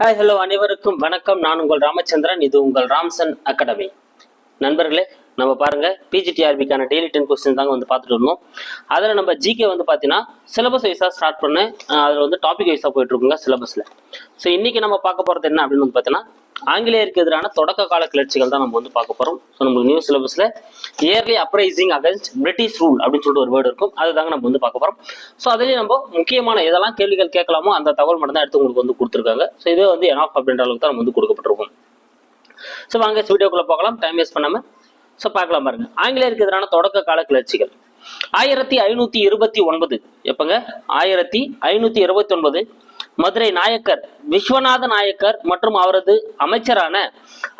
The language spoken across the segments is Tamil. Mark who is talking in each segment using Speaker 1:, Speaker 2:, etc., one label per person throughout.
Speaker 1: ஹாய் ஹலோ அனைவருக்கும் வணக்கம். நான் உங்கள் ராமச்சந்திரன். இது உங்கள் ராம்சன் அகாடமி. நண்பர்களே நம்ம பாருங்க பிஜிடிஆர்பிக்கான டெய்லி டென் கொஸ்டின் தாங்க வந்து பார்த்துட்டு இருந்தோம். அதில் நம்ம ஜிகே வந்து பார்த்தீங்கன்னா சிலபஸ் வைஸாக ஸ்டார்ட் பண்ணு அதில் வந்து டாபிக் வைஸாக போயிட்டு இருக்குங்க சிலபஸில் ஸோ இன்னைக்கு நம்ம பார்க்க போகிறது என்ன அப்படின்னு வந்து பார்த்தீங்கன்னா ஆங்கிலேயருக்கு எதிரான தொடக்க கால கிளர்ச்சிகள் தான் நம்ம வந்து பார்க்க போறோம். ஸோ நம்ம new சிலபஸ்ல early uprising against British rule அப்படின்னு சொல்லிட்டு ஒரு வேர்டு இருக்கும். அதுதாங்க நம்ம வந்து பார்க்க போறோம். ஸோ அதுலேயும் நம்ம முக்கியமான எதெல்லாம் கேள்விகள் கேட்கலாமோ அந்த தகவல் மட்டும் தான் எடுத்து உங்களுக்கு வந்து கொடுத்துருக்காங்க. ஸோ இதே வந்து எனாஃப் அப்படின்ற அளவுக்கு தான் நம்ம வந்து கொடுக்கப்பட்டிருக்கும். ஸோ வாங்க வீடியோக்குள்ள போகலாம். டைம் வேஸ்ட் பண்ணாம. ஸோ பார்க்கலாம் பாருங்க. ஆங்கிலேயருக்கு எதிரான தொடக்க கால கிளர்ச்சிகள். ஆயிரத்தி ஐநூத்தி இருபத்தி ஒன்பது. எப்பங்க? ஆயிரத்தி ஐநூத்தி இருபத்தி ஒன்பது. மதுரை நாயக்கர் விஸ்வநாத நாயக்கர் மற்றும் அவரது அமைச்சரான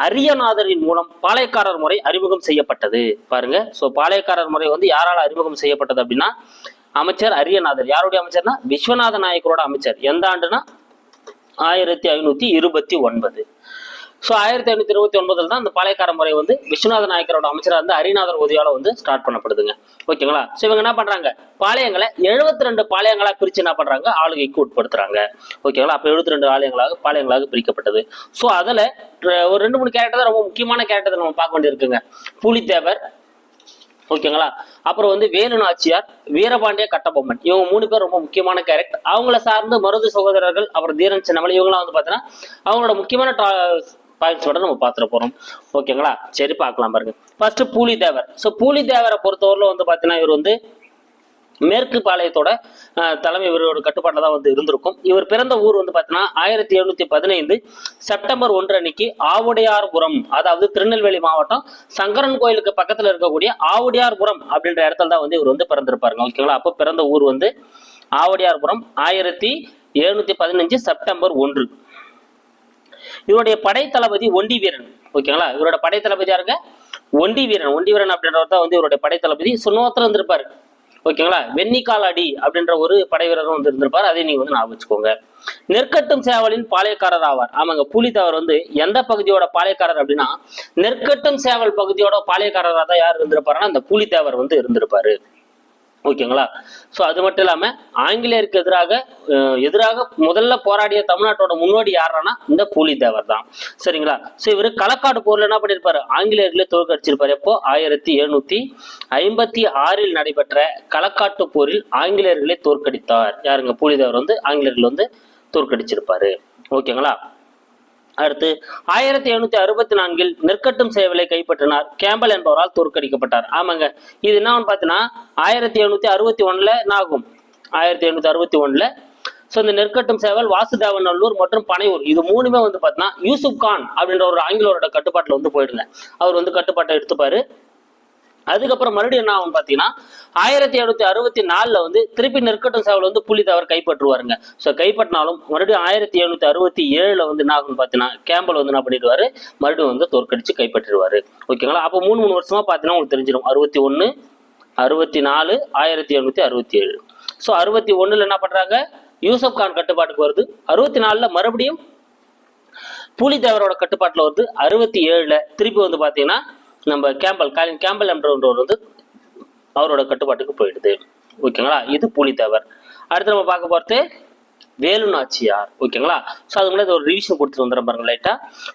Speaker 1: அரியநாதரின் மூலம் பாளையக்காரர் முறை அறிமுகம் செய்யப்பட்டது. பாருங்க. ஸோ பாளையக்காரர் முறை வந்து யாரால் அறிமுகம் செய்யப்பட்டது அப்படின்னா அமைச்சர் அரியநாதர். யாருடைய அமைச்சர்னா? விஸ்வநாத நாயக்கரோட அமைச்சர். எந்த ஆண்டுனா ஆயிரத்தி ஐநூத்தி இருபத்தி ஒன்பது. ஸோ ஆயிரத்தி ஐநூத்தி இருபத்தி ஒன்பதுல தான் இந்த பாளையக்கார முறை வந்து விஸ்வநாத நாயக்கரோட அமைச்சராக இருந்து ஹரிநாதர் உதவியால வந்து ஸ்டார்ட் பண்ணப்படுதுங்க. ஓகேங்களா? ஸோ இவங்க என்ன பண்றாங்க? பாளையங்களை எழுபத்தி ரெண்டு பாளையங்களாக பிரிச்சு என்ன பண்றாங்க? ஆளுகைக்கு உட்படுத்துறாங்க. ஓகேங்களா? அப்போ எழுபத்தி ரெண்டு ஆலயங்களாக பாளையங்களாக பிரிக்கப்பட்டது. ஸோ அதில் ஒரு ரெண்டு மூணு கேரக்டர் தான் ரொம்ப முக்கியமான கேரக்டர் நம்ம பார்க்க வேண்டியிருக்குங்க. புலித்தேவர் ஓகேங்களா? அப்புறம் வந்து வேலு நாச்சியார் வீரபாண்டிய கட்டபொம்மன். இவங்க மூணு பேர் ரொம்ப முக்கியமான கேரக்டர் அவங்கள சார்ந்து மருது சகோதரர்கள் அப்புறம் தீரன் சின்னமலை இவங்களாம் வந்து பார்த்தீங்கன்னா அவங்களோட முக்கியமான பாயிண்ட்ஸோட நம்ம பார்த்துட போகிறோம் ஓகேங்களா சரி பார்க்கலாம் பாருங்க. ஃபர்ஸ்ட் பூலிதேவர். ஸோ பூலிதேவரை பொறுத்தவரையில் வந்து பார்த்தீங்கன்னா இவர் வந்து மேற்கு பாளையத்தோட தலைமை இவரோட கட்டுப்பாட்டில் தான் வந்து இருந்திருக்கும். இவர் பிறந்த ஊர் வந்து பார்த்தீங்கன்னா ஆயிரத்தி எழுநூத்தி பதினைந்து செப்டம்பர் ஒன்று அன்னைக்கு ஆவுடையார்புரம் அதாவது திருநெல்வேலி மாவட்டம் சங்கரன் கோயிலுக்கு பக்கத்தில் இருக்கக்கூடிய ஆவுடையார்புரம் அப்படின்ற இடத்துல தான் வந்து இவர் வந்து பிறந்திருப்பாருங்க. ஓகேங்களா அப்போ பிறந்த ஊர் வந்து ஆவுடையார்புரம் ஆயிரத்தி எழுநூத்தி பதினஞ்சு செப்டம்பர் ஒன்று. இவருடைய படைத்தளபதி ஒண்டி வீரன். ஓகேங்களா? இவரோட படைத்தளபதி யாருங்க? ஒண்டி வீரன். ஒண்டி வீரன் அப்படின்றவர் தான் வந்து இவருடைய படைத்தளபதி. சுனோத்திரம் இருந்திருப்பாரு. ஓகேங்களா? வெண்ணிக்கால் அடி அப்படின்ற ஒரு படை வீரரும் வந்து இருந்திருப்பார். அதை நீங்க வந்து ஞாபகம் வச்சுக்கோங்க. நெற்கட்டும் சேவலின் பாளையக்காரர் ஆவார். ஆமாங்க புலித்தவர் வந்து எந்த பகுதியோட பாளையக்காரர் அப்படின்னா நெற்கட்டும் சேவல் பகுதியோட பாளையக்காரராக தான் யார் இருந்திருப்பாருன்னா அந்த புலித்தேவர் வந்து இருந்திருப்பாரு. ஓகேங்களா? ஸோ அது மட்டும் இல்லாமல் ஆங்கிலேயருக்கு எதிராக எதிராக முதல்ல போராடிய தமிழ்நாட்டோட முன்னோடி யாருன்னா இந்த பூலித்தேவர் தான். சரிங்களா? ஸோ இவர் களக்காடு போரில் என்ன பண்ணியிருப்பாரு ஆங்கிலேயர்களே தோற்கடிச்சிருப்பார் எப்போ? ஆயிரத்தி எழுநூத்தி ஐம்பத்தி ஆறில் நடைபெற்ற களக்காட்டு போரில் ஆங்கிலேயர்களே தோற்கடித்தார். யாருங்க? பூலித்தேவர் வந்து ஆங்கிலேயர்கள் வந்து தோற்கடிச்சிருப்பாரு. ஓகேங்களா? அடுத்து ஆயிரத்தி எழுநூத்தி அறுபத்தி நான்கில் நெற்கட்டும் சேவலை கைப்பற்றினார். கேம்பல் என்பவரால் தோற்கடிக்கப்பட்டார். ஆமாங்க. இது என்னன்னு பார்த்தீங்கன்னா ஆயிரத்தி எழுநூத்தி அறுபத்தி ஒண்ணுல என்ன ஆகும்? ஆயிரத்தி எழுநூத்தி அறுபத்தி ஒண்ணுல. ஸோ இந்த நெற்கட்டும் சேவல் வாசுதேவநல்லூர் மற்றும் பனையூர் இது மூணுமே வந்து பார்த்தீங்கன்னா யூசுப் கான் அப்படின்ற ஒரு ஆங்கிலோரோட கட்டுப்பாட்டில் வந்து போயிடுங்க. அவர் வந்து கட்டுப்பாட்டை எடுத்துப்பாரு. அதுக்கப்புறம் மறுபடியும் என்ன ஆகும் பார்த்தீங்கன்னா ஆயிரத்தி எழுநூத்தி அறுபத்தி நாலுல வந்து திருப்பி நெற்கட்டும் சாவில் வந்து புலித்தேவர் கைப்பற்றுவாருங்க. ஸோ கைப்பற்றினாலும் மறுபடியும் ஆயிரத்தி எழுநூத்தி அறுபத்தி ஏழுல வந்து என்ன ஆகும் பார்த்தீங்கன்னா கேம்பல் வந்து என்ன பண்ணிடுவாரு? மறுபடியும் வந்து தோற்கடிச்சு கைப்பற்றிடுவாரு. ஓகேங்களா அப்போ மூணு மூணு வருஷமா பார்த்தீங்கன்னா உங்களுக்கு தெரிஞ்சிடும் அறுபத்தி ஒன்று அறுபத்தி நாலு ஆயிரத்தி எழுநூத்தி அறுபத்தி ஏழு. ஸோ அறுபத்தி ஒன்றில் என்ன பண்றாங்க? யூசப் கான் கட்டுப்பாட்டுக்கு வருது. அறுபத்தி நாலுல மறுபடியும் புலித்தேவரோட கட்டுப்பாட்டில் வந்து அறுபத்தி ஏழுல திருப்பி வந்து பார்த்தீங்கன்னா நம்ம கேம்பல் காலின் கேம்பல் என்றவர் வந்து அவரோட கட்டுப்பாட்டுக்கு போயிடுது. ஓகேங்களா? இது புலித்தேவர். அடுத்து நம்ம பார்க்க போகிறது வேலு நாச்சியார் ஓகேங்களா? ஸோ அது முன்னாடி ஒரு ரிவிஷன் கொடுத்துட்டு வந்துடுற பாருங்க லைட்டா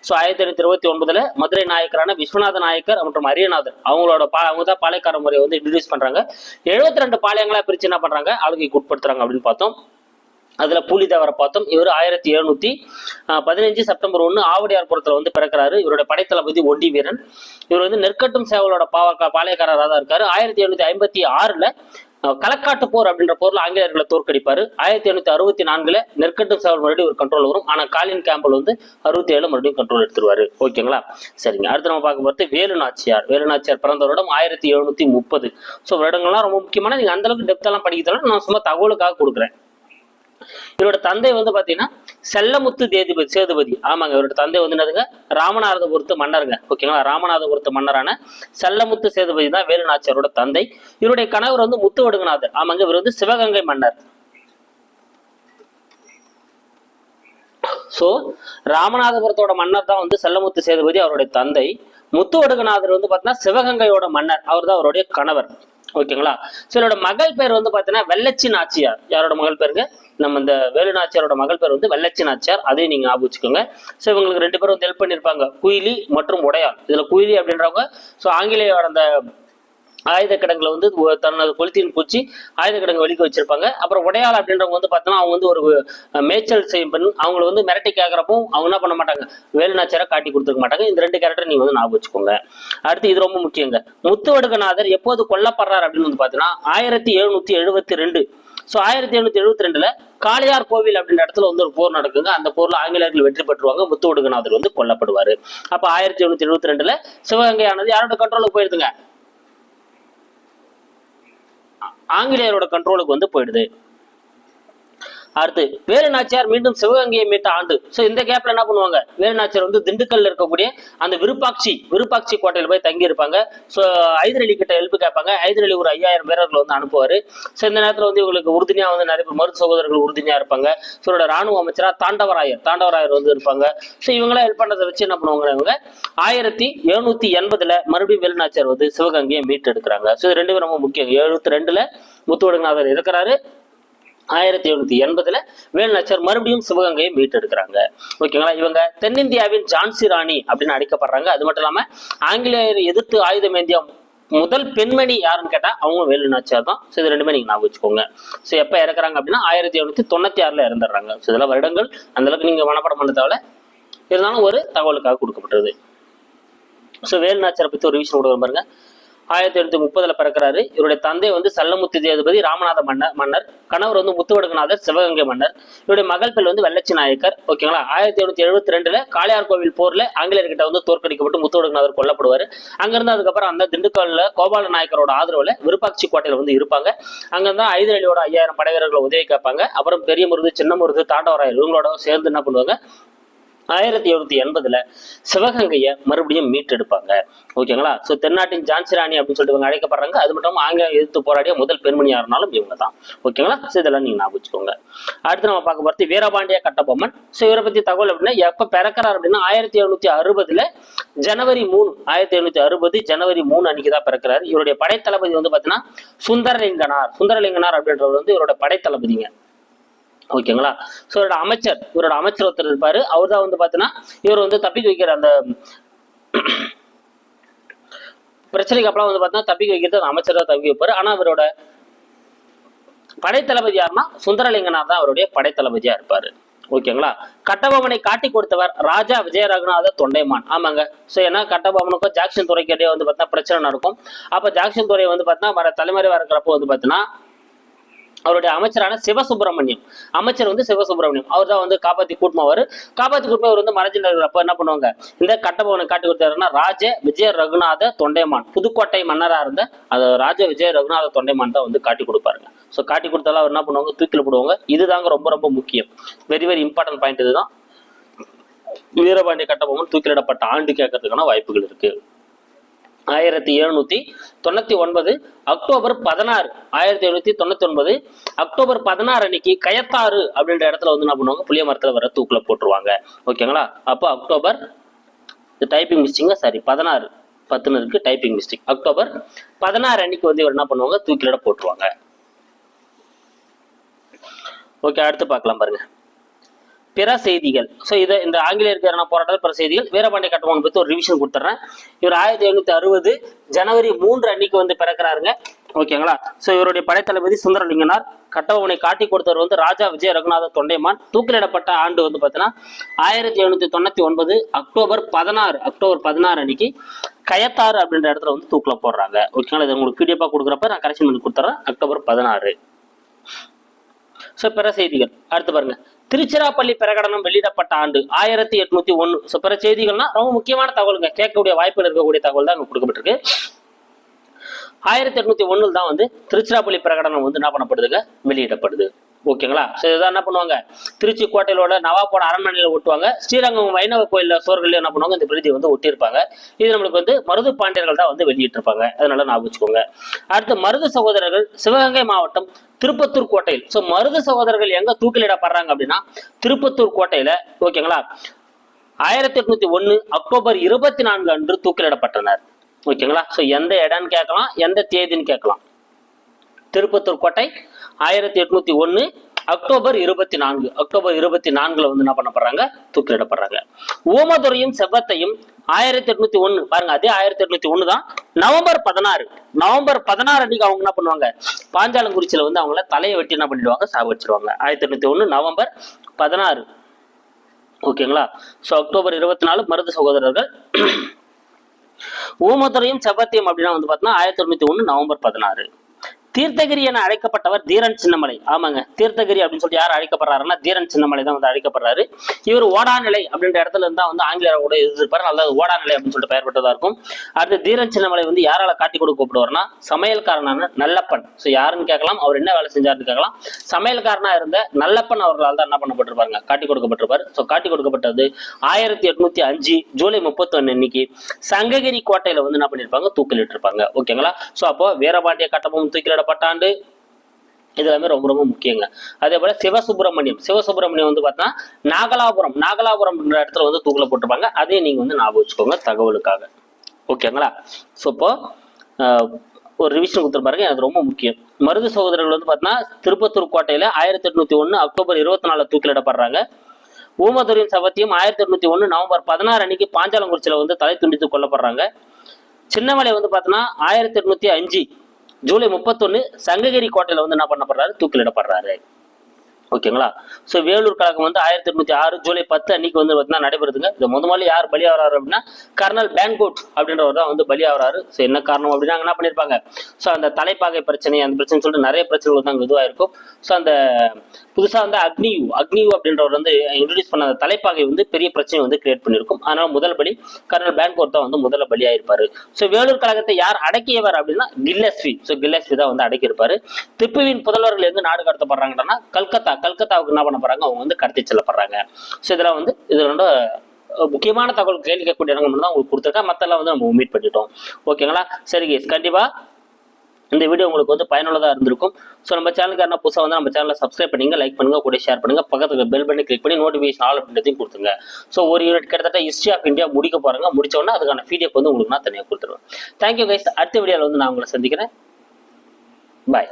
Speaker 1: ஸோ ஆயிரத்தி எண்ணூத்தி இருபத்தி ஒன்பதுல மதுரை நாயக்கரான விஸ்வநாத நாயக்கர் மற்றும் அரியநாதர் அவங்களோட பா அவங்க தான் பாளையக்கார முறையை வந்து இன்ட்ரடியூஸ் பண்றாங்க. எழுபத்தி ரெண்டு பாளையங்களா பிரிச்சு என்ன பண்றாங்க? ஆளுகைக்கு உட்படுத்துறாங்க அப்படின்னு பார்த்தோம். அதுல பூலிதேவரை பார்த்தோம் இவர் ஆயிரத்தி எழுநூத்தி பதினஞ்சு செப்டம்பர் ஒன்று ஆவடியார்புரத்துல வந்து பிறக்கிறாரு. இவருடைய படைத்தளபதி ஒண்டி வீரன். இவர் வந்து நெற்கட்டும் சேவலோட பாவக்கா பாளையக்காரராக தான் இருக்காரு. ஆயிரத்தி எழுநூத்தி ஐம்பத்தி ஆறுல களக்காட்டு போர் அப்படின்ற போர்ல ஆங்கிலேயர்களை தோற்கடிப்பாரு. ஆயிரத்தி எண்ணூத்தி அறுபத்தி நான்குல நெற்கட்டும் சேவல் மறுபடியும் ஒரு கண்ட்ரோல் வரும். ஆனா காலின் கேம்பல் வந்து அறுபத்தி ஏழு மறுபடியும் கண்ட்ரோல் எடுத்துருவாரு. ஓகேங்களா? சரிங்க. அடுத்து நம்ம பார்க்க போகிறது வேலுநாச்சியார் வேலுநாச்சியார் பிறந்த வருடம் ஆயிரத்தி எழுநூத்தி முப்பது. ஸோ வருடங்கள்லாம் ரொம்ப முக்கியமான நீங்க அந்த அளவுக்கு டெப்த் எல்லாம் படிக்கிறதால நான் சும்மா தகவலுக்காக கொடுக்குறேன். இவரோட தந்தை வந்து பாத்தீங்கன்னா செல்லமுத்து தேதிபதி சேதுபதி. ஆமாங்க இவரோட தந்தை வந்து என்னதுங்க? ராமநாதபுரத்து மன்னருங்க. ஓகேங்களா? ராமநாதபுரத்து மன்னரான செல்லமுத்து சேதுபதி தான் வேலுநாச்சியாரோட தந்தை. இவருடைய கணவர் வந்து முத்து வடுகநாதர் ஆமாங்க இவர் வந்து சிவகங்கை மன்னர். ஸோ ராமநாதபுரத்தோட மன்னர் தான் வந்து செல்லமுத்து சேதுபதி அவருடைய தந்தை. முத்து வடுகநாதர் வந்து பார்த்தீங்கன்னா சிவகங்கையோட மன்னர். அவர் தான் அவருடைய கணவர். ஓகேங்களா? ஸோ என்னோட மகள் பேர் வந்து பார்த்தீங்கன்னா வெள்ளச்சி நாச்சியார். யாரோட மகள் பேருங்க நம்ம இந்த வேலு நாச்சியாரோட மகள் பேர் வந்து வெள்ளச்சி நாச்சியார். அதையும் நீங்க ஞாபகம் வச்சுக்கோங்க. ஸோ இவங்களுக்கு ரெண்டு பேரும் வந்து ஹெல்ப் பண்ணியிருப்பாங்க குயிலி மற்றும் உடையாள். இதுல குயிலி அப்படின்றவங்க ஸோ ஆங்கிலேயோட அந்த ஆயுத கிடங்குல வந்து ஒ- தன்னோட கொளுத்தின் பூச்சி ஆயுத கிடங்கு வலிக்க வச்சிருப்பாங்க. அப்புறம் உடையாள் அப்படின்றவங்க வந்து பார்த்தோன்னா அவங்க வந்து ஒரு மேய்ச்சல் செய்யும் பெண் அவங்கள வந்து மிரட்டி கேட்குறப்போ அவங்க என்ன பண்ண மாட்டாங்க? வேலுநாச்சியாரை காட்டி கொடுத்துருக்க மாட்டாங்க. இந்த ரெண்டு கேரக்டர் நீங்க வந்து ஞாபகம் வச்சுக்கோங்க. அடுத்து இது ரொம்ப முக்கியங்க. முத்துவடுகநாதர் எப்போது கொல்லப்படுறார் அப்படின்னு வந்து பார்த்தீங்கன்னா ஆயிரத்தி எழுநூத்தி எழுபத்தி ரெண்டு. ஸோ ஆயிரத்தி எழுநூத்தி எழுபத்தி ரெண்டுல காளையார் கோவில் அப்படின்ற இடத்துல வந்து ஒரு போர் நடக்குங்க. அந்த போர்ல ஆங்கிலேயர்கள் வெற்றி பெற்றுவாங்க முத்துவடுகநாதர் வந்து கொல்லப்படுவார். அப்ப ஆயிரத்தி எழுநூத்தி எழுபத்தி ரெண்டுல சிவகங்கையானது யாரோட கண்ட்ரோலுக்கு போயிருதுங்க? ஆங்கிலேயரோட கண்ட்ரோலுக்கு வந்து போயிடுது. அடுத்து வேலு நாச்சியார் மீண்டும் சிவகங்கையை மீட்ட ஆண்டு. ஸோ இந்த கேப்ல என்ன பண்ணுவாங்க? வேலு நாச்சியார் வந்து திண்டுக்கல்ல இருக்கக்கூடிய அந்த விருப்பாட்சி விருப்பாட்சி கோட்டையில் போய் தங்கி இருப்பாங்க ஸோ ஐதரலி கிட்ட ஹெல்ப் கேட்பாங்க. ஐதரலி ஒரு ஐயாயிரம் வீரர்கள் வந்து அனுப்புவார். ஸோ இந்த நேரத்தில் வந்து இவங்களுக்கு உறுதுணையா வந்து நிறைய பேர் மருது சகோதரர்கள் உறுதுணையா இருப்பாங்க. ஸோ இவரோட ராணுவ அமைச்சரா தாண்டவராயர் தாண்டவராயர் வந்து இருப்பாங்க. ஸோ இவங்களாம் ஹெல்ப் பண்றதை வச்சு என்ன பண்ணுவாங்க இவங்க ஆயிரத்தி எழுநூத்தி எண்பதுல மறுபடியும் வேலுநாச்சியார் வந்து சிவகங்கையை மீட்டு எடுக்கிறாங்க ஸோ இது ரெண்டு பேரும் ரொம்ப முக்கியம். எழுபத்தி ரெண்டுல முத்துவடுகநாதர் இருக்கிறாரு. ஆயிரத்தி எழுநூத்தி எண்பதுல வேலுநாச்சியார் மறுபடியும் சிவகங்கையை மீட்டெடுக்கிறாங்க. ஓகேங்களா? இவங்க தென்னிந்தியாவின் ஜான்சி ராணி அப்படின்னு அழைக்கப்படுறாங்க. அது மட்டும் இல்லாம ஆங்கிலேயர் எதிர்த்து ஆயுதம் ஏந்திய முதல் பெண்மணி யாருன்னு கேட்டா அவங்க வேலுநாச்சியார் தான். ஸோ இது ரெண்டுமே நீங்க ஞாபகம் வச்சுக்கோங்க. ஸோ எப்ப இறக்குறாங்க அப்படின்னா ஆயிரத்தி எழுநூத்தி தொண்ணூத்தி ஆறுல இறந்துடுறாங்க. ஸோ இதெல்லாம் வருடங்கள். அந்த அளவுக்கு நீங்க மனப்படம் பண்ண இருந்தாலும் ஒரு தகவலுக்காக கொடுக்கப்பட்டது. ஸோ வேலுநாச்சியாரை பத்தி ஒரு விஷயம் கொடுக்குற பாருங்க. ஆயிரத்தி எழுநூத்தி முப்பதுல பிறக்கிறாரு. இவருடைய தந்தை வந்து சல்லமுத்து தேவபதி ராமநாத மன்னர் மன்னர். கணவர் வந்து முத்துவடுகநாதர் சிவகங்கை மன்னர். இவருடைய மகள் பேர் வந்து வெள்ளச்சி நாயக்கர். ஓகேங்களா? ஆயிரத்தி எழுநூத்தி எழுபத்தி ரெண்டுல காளையார் கோவில் போர்ல ஆங்கிலேயர்கிட்ட வந்து தோற்கடிக்கப்பட்டு முத்துவடுகநாதர் கொல்லப்படுவார். அங்கிருந்து அதுக்கப்புறம் அந்த திண்டுக்கல்ல கோபால நாயக்கரோட ஆதரவுல விருப்பாட்சி கோட்டையில வந்து இருப்பாங்க. அங்கிருந்தா ஐதரலியோட ஐயாயிரம் படைவீரர்களை உதவி கேட்பாங்க. அப்புறம் பெரிய முருது சின்ன முருது தாண்டவராயர் இவங்களோட சேர்ந்து என்ன பண்ணுவாங்க? ஆயிரத்தி எழுநூத்தி எண்பதுல சிவகங்கையை மறுபடியும் மீட்டெடுப்பாங்க. ஓகேங்களா? ஸோ தென்னாட்டின் ஜான்சி ராணி அப்படின்னு சொல்லிட்டு இவங்க அழைக்கப்படுறாங்க. அது மட்டும் இல்லாம ஆங்கிலம் எதிர்த்து போராடிய முதல் பெண்மணி யாருனாலும் இவங்க தான் ஓகேங்களா? ஸோ இதெல்லாம் நீங்க ஞாபகம் வச்சுக்கோங்க. அடுத்து நம்ம பார்க்க போறது வீரபாண்டிய கட்டபொம்மன். ஸோ இவரை பத்தி தகவல் அப்படின்னா எப்ப பிறக்கிறார் அப்படின்னா ஆயிரத்தி எழுநூத்தி அறுபதுல ஜனவரி மூணு ஆயிரத்தி எழுநூத்தி அறுபது ஜனவரி மூணு அன்னைக்கு தான் பிறக்கிறார். இவருடைய படைத்தளபதி வந்து பாத்தீங்கன்னா சுந்தரலிங்கனார். சுந்தரலிங்கனார் அப்படின்றவர் வந்து இவரோட படைத்தளபதிங்க. ஓகேங்களா? ஸோ இவரோட அமைச்சர் இவரோட அமைச்சர் ஒருத்தர் இருப்பாரு. அவர் தான் வந்து பார்த்தீங்கன்னா இவர் வந்து தப்பிக்க வைக்கிற அந்த பிரச்சனைக்கு அப்புறம் வந்து பார்த்தீங்கன்னா தப்பிக்க வைக்கிறது அந்த அமைச்சர் தான் தப்பிக்க வைப்பார். ஆனால் இவரோட படைத்தளபதி யாருன்னா சுந்தரலிங்கனார் தான் அவருடைய படைத்தளபதியாக இருப்பார். ஓகேங்களா? கட்டபொம்மனை காட்டி கொடுத்தவர் ராஜா விஜயரகுநாத தொண்டைமான். ஆமாங்க. ஸோ ஏன்னா கட்டபொம்மனுக்கும் ஜாக்சன் துறைக்கிட்டே வந்து பார்த்தா பிரச்சனை நடக்கும். அப்போ ஜாக்சன் துறை வந்து பார்த்தீங்கன்னா வர தலைமுறை இருக்கிறப்போ வந்து பார்த்தீங்கன்னா அவருடைய அமைச்சரான சிவசுப்பிரமணியம். அமைச்சர் வந்து சிவசுப்பிரமணியம். அவர் தான் வந்து காப்பாத்தி கூட்டமாவார். காப்பாத்தி கூட்டுமா அவர் வந்து மறைஞ்சில் இருக்கிறப்ப என்ன பண்ணுவாங்க? இந்த கட்டபவனை காட்டி கொடுத்தாருன்னா ராஜ விஜய ரகுநாத தொண்டைமான். புதுக்கோட்டை மன்னராக இருந்த அந்த ராஜ விஜய ரகுநாத தொண்டைமான் தான் வந்து காட்டி கொடுப்பாருங்க. ஸோ காட்டி கொடுத்தாலும் அவர் என்ன பண்ணுவாங்க? தூக்கில போடுவாங்க. இதுதாங்க ரொம்ப ரொம்ப முக்கியம். வெரி வெரி இம்பார்ட்டன்ட் பாயிண்ட் இதுதான். வீரபாண்டிய கட்டபொம்மன் தூக்கிலிடப்பட்ட ஆண்டு கேட்கறதுக்கான வாய்ப்புகள் இருக்கு. ஆயிரத்தி எழுநூத்தி தொண்ணூத்தி ஒன்பது அக்டோபர் பதினாறு ஆயிரத்தி எழுநூத்தி தொண்ணூத்தி ஒன்பது அக்டோபர் பதினாறு அன்னைக்கு கயத்தாறு அப்படின்ற இடத்துல வந்து என்ன பண்ணுவாங்க? புளிய மரத்துல வர தூக்குல போட்டுருவாங்க. ஓகேங்களா அப்போ அக்டோபர் டைப்பிங் மிஸ்டிங்க சாரி பதினாறு பத்துன்னு இருக்கு டைப்பிங் மிஸ்டேக் அக்டோபர் பதினாறு அன்னைக்கு வந்து இவர் என்ன பண்ணுவாங்க? தூக்கிலிட போட்டுருவாங்க. ஓகே அடுத்து பார்க்கலாம் பாருங்க. பிற செய்திகள். ஸோ இதை இந்த ஆங்கிலேயருக்கான எதிரான போராட்டத்தில் பிற செய்திகள் வீரபாண்டிய கட்டபொம்மன் பற்றி ஒரு ரிவிஷன் கொடுத்துட்றேன் இவர் ஆயிரத்தி எழுநூத்தி அறுபது ஜனவரி மூன்று அன்னைக்கு வந்து பிறக்கிறாருங்க. ஓகேங்களா ஸோ இவருடைய படைத்தளபதி சுந்தரலிங்கனார் கட்டபொம்மனை காட்டி கொடுத்தவர் வந்து ராஜா விஜய ரகுநாத தொண்டைமான். தூக்கிலிடப்பட்ட ஆண்டு வந்து பார்த்தீங்கன்னா ஆயிரத்தி எழுநூத்தி தொண்ணூத்தி ஒன்பது அக்டோபர் பதினாறு அக்டோபர் பதினாறு அன்னைக்கு கயத்தாறு அப்படின்ற இடத்துல வந்து தூக்கில் போடுறாங்க. ஓகேங்களா இது உங்களுக்கு பிடிஎஃபாக கொடுக்குறப்ப நான் கரெக்ஷன் பண்ணி கொடுத்துட்றேன் அக்டோபர் பதினாறு. ஸோ பிற செய்திகள். அடுத்து பாருங்க. திருச்சிராப்பள்ளி பிரகடனம் வெளியிடப்பட்ட ஆண்டு ஆயிரத்தி எட்நூத்தி ஒன்று ஸோ பிற செய்திகள்னா ரொம்ப முக்கியமான தகவலுங்க. கேட்கக்கூடிய வாய்ப்பில் இருக்கக்கூடிய தகவல் தான் அங்கே கொடுக்கப்பட்டிருக்கு. ஆயிரத்தி எட்நூத்தி ஒண்ணுல தான் வந்து திருச்சிராப்பள்ளி பிரகடனம் வந்து என்ன பண்ணப்படுதுங்க? வெளியிடப்படுது. ஓகேங்களா? ஸோ இதான் என்ன பண்ணுவாங்க? திருச்சி கோட்டையிலோட நவாப்போட அரண்மனையில ஒட்டுவாங்க. ஸ்ரீரங்கம் வைணவ கோயிலில் சுவர்களையும் என்ன பண்ணுவாங்க? இந்த பிரதியை வந்து ஒட்டியிருப்பாங்க. இது நம்மளுக்கு வந்து மருது பாண்டியர்கள் தான் வந்து வெளியிட்டிருப்பாங்க. அதனால ஞாபகம் வச்சுக்கோங்க அடுத்து மருது சகோதரர்கள் சிவகங்கை மாவட்டம் திருப்பத்தூர் கோட்டையில். ஸோ மருது சகோதரர்கள் எங்க தூக்கிலிடப்படுறாங்க அப்படின்னா திருப்பத்தூர் கோட்டையில ஓகேங்களா? ஆயிரத்தி எட்நூத்தி ஒன்று அக்டோபர் இருபத்தி நான்கு அன்று தூக்கிலிடப்பட்டனர். ஓகேங்களா? ஸோ எந்த இடம்னு கேட்கலாம் எந்த தேதின்னு கேட்கலாம். திருப்பத்தூர் கோட்டை ஆயிரத்தி எட்நூத்தி ஒன்னு அக்டோபர் இருபத்தி நான்கு. அக்டோபர் இருபத்தி நான்குல வந்து என்ன பண்ணப்படுறாங்க தூக்கிலிடப்படுறாங்க. ஓமதுரையும் செவ்வத்தையும் ஆயிரத்தி எட்நூத்தி ஒண்ணு பாருங்க அதே ஆயிரத்தி எட்நூத்தி ஒண்ணு தான். நவம்பர் பதினாறு. நவம்பர் பதினாறு அன்னைக்கு அவங்க என்ன பண்ணுவாங்க? பாஞ்சாலங்குறிச்சியில வந்து அவங்கள தலையை வெட்டி என்ன பண்ணிடுவாங்க? சாவடிச்சிருவாங்க ஆயிரத்தி எட்நூத்தி ஒண்ணு நவம்பர் பதினாறு. ஓகேங்களா? ஸோ அக்டோபர் இருபத்தி நாலு மருது சகோதரர்கள். ஊமதுரையும் செவ்வத்தையும் அப்படின்னா வந்து பார்த்தீங்கன்னா ஆயிரத்தி தொண்ணூத்தி ஒன்று நவம்பர் பதினாறு. தீர்த்தகிரி என அழைக்கப்பட்டவர் தீரன் சின்னமலை. ஆமாங்க. தீர்த்தகிரி அப்படின்னு சொல்லிட்டு யார் அழைக்கப்படுறாருன்னா தீரன் சின்னமலை தான் வந்து அழைக்கப்படுறாரு. இவர் ஓடாநிலை அப்படின்ற இடத்துல இருந்தா வந்து ஆங்கிலேயர் கூட இருந்திருப்பாரு அல்லது ஓடாநிலை அப்படின்னு சொல்லிட்டு பெயர் பெற்றதா இருக்கும். அடுத்து தீரன் சின்னமலை வந்து யாரால காட்டி கொடுக்கப்படுவார்னா சமையல்காரனான நல்லப்பன். ஸோ யாருன்னு கேட்கலாம். அவர் என்ன வேலை செஞ்சாருன்னு கேட்கலாம். சமையல்காரனா இருந்த நல்லப்பன் அவர்களால் தான் என்ன பண்ணப்பட்டிருப்பாங்க காட்டி கொடுக்கப்பட்டிருப்பார். ஸோ காட்டி கொடுக்கப்பட்டது ஆயிரத்தி எட்நூத்தி அஞ்சு ஜூலை முப்பத்தொன்னு இன்னைக்கு சங்ககிரி கோட்டையில வந்து என்ன பண்ணிருப்பாங்க? தூக்கிலிட்டு இருப்பாங்க ஓகேங்களா? ஸோ அப்போ வீரபாண்டிய கட்டமும் தூக்கிலிட இது எல்லாமே ரொம்ப ரொம்ப முக்கியங்க. அதே போல சிவசுப்பிரமணியம் சிவசுப்பிரமணியம் வந்து பார்த்தீங்கன்னா நாகலாபுரம் நாகலாபுரம்ன்ற இடத்துல வந்து தூக்கில போட்டிருப்பாங்க. அதையும் நீங்க வந்து ஞாபகம் வச்சுக்கோங்க தகவலுக்காக. ஓகேங்களா? ஸோ இப்போ ஆஹ், ஒரு ரிவிஷன் கொடுத்துருப்பாருங்க. அது ரொம்ப முக்கியம். மருது சகோதரர்கள் வந்து பார்த்தீங்கன்னா திருப்பத்தூர் கோட்டையில ஆயிரத்தி எட்நூத்தி ஒன்று அக்டோபர் இருபத்தி நாலு தூக்கிலிடப்படுறாங்க. ஊமதுரையின் சபத்தியும் ஆயிரத்தி எட்நூத்தி ஒன்று நவம்பர் பதினாறு அன்னைக்கு பாஞ்சாலங்குறிச்சியில வந்து தலை துண்டித்து கொல்லப்படுறாங்க. சின்னமலை வந்து பார்த்தீங்கன்னா ஆயிரத்தி எட்நூத்தி அஞ்சு ஜூலை முப்பத்தொன்னு சங்ககிரி கோட்டையில வந்து என்ன பண்ணப்படுறாரு? தூக்கிலிடப்படுறாரு. ஓகேங்களா? ஸோ வேலூர் கழகம் வந்து ஆயிரத்தி எட்நூத்தி ஆறு ஜூலை பத்து அன்னைக்கு வந்து பார்த்தீங்கன்னா நடைபெறுதுங்க. இது முத முதல்ல யார் பலியாகிறாரு அப்படின்னா கர்னல் பேங்கோட் அப்படின்றவர் தான் வந்து பலியாகிறாரு ஸோ என்ன காரணம் அப்படின்னா என்ன பண்ணியிருப்பாங்க ஸோ அந்த தலைப்பாகை பிரச்சனை அந்த பிரச்சனை சொல்லிட்டு நிறைய பிரச்சனைகள் வந்து அங்கே இதுவாக இருக்கும். ஸோ அந்த புதுசாக வந்து அக்னியூ அக்னியூ அப்படின்றவர் வந்து இன்ட்ரடியூஸ் பண்ண அந்த தலைப்பாகை வந்து பெரிய பிரச்சனை வந்து கிரியேட் பண்ணியிருக்கும் அதனால முதல் பலி கர்னல் பேங்கோட் தான் வந்து முதல்ல பலியாயிருப்பார். ஸோ வேலூர் கழகத்தை யார் அடக்கியவர் அப்படின்னா கில்லஸ்வி. ஸோ கில்லஸ்வி தான் வந்து அடக்கியிருப்பார். திப்புவின் புதல்வர்கள் எங்கு நாடு கடத்தப்படுறாங்கன்னா கல்கத்தா. கல்கத்தாவுக்கு என்ன பண்ண போறாங்க? அவங்க வந்து கடத்தி செல்லப்படுறாங்க. ஸோ இதெல்லாம் வந்து இதனோட முக்கியமான தகவல் கேள்வி கேட்கக்கூடிய இடங்கள் மட்டும் தான் உங்களுக்கு கொடுத்துருக்கேன். மற்றெல்லாம் வந்து நம்ம மீட் பண்ணிட்டோம். ஓகேங்களா சரி கண்டிப்பாக இந்த வீடியோ உங்களுக்கு வந்து பயனுள்ளதாக இருந்திருக்கும். ஸோ நம்ம சேனலுக்கு என்ன புதுசாக வந்து நம்ம சேனலை சப்ஸ்கிரைப் பண்ணுங்க லைக் பண்ணுங்க கூட ஷேர் பண்ணுங்க. பக்கத்துக்கு பெல் பண்ணி கிளிக் பண்ணி நோட்டிஃபிகேஷன் ஆல் அப்படின்றதையும் கொடுத்துருங்க. ஸோ ஒரு யூனிட் கிட்டத்தட்ட ஹிஸ்ட்ரி ஆஃப் இந்தியா முடிக்க போறாங்க. முடிச்ச அதுக்கான பிடிஎஃப் வந்து உங்களுக்கு நான் தனியாக கொடுத்துருவேன். தேங்க்யூ கைஸ் அடுத்த வீடியோவில் வந்து நான் உங்களை சந்திக்கிறேன். பாய்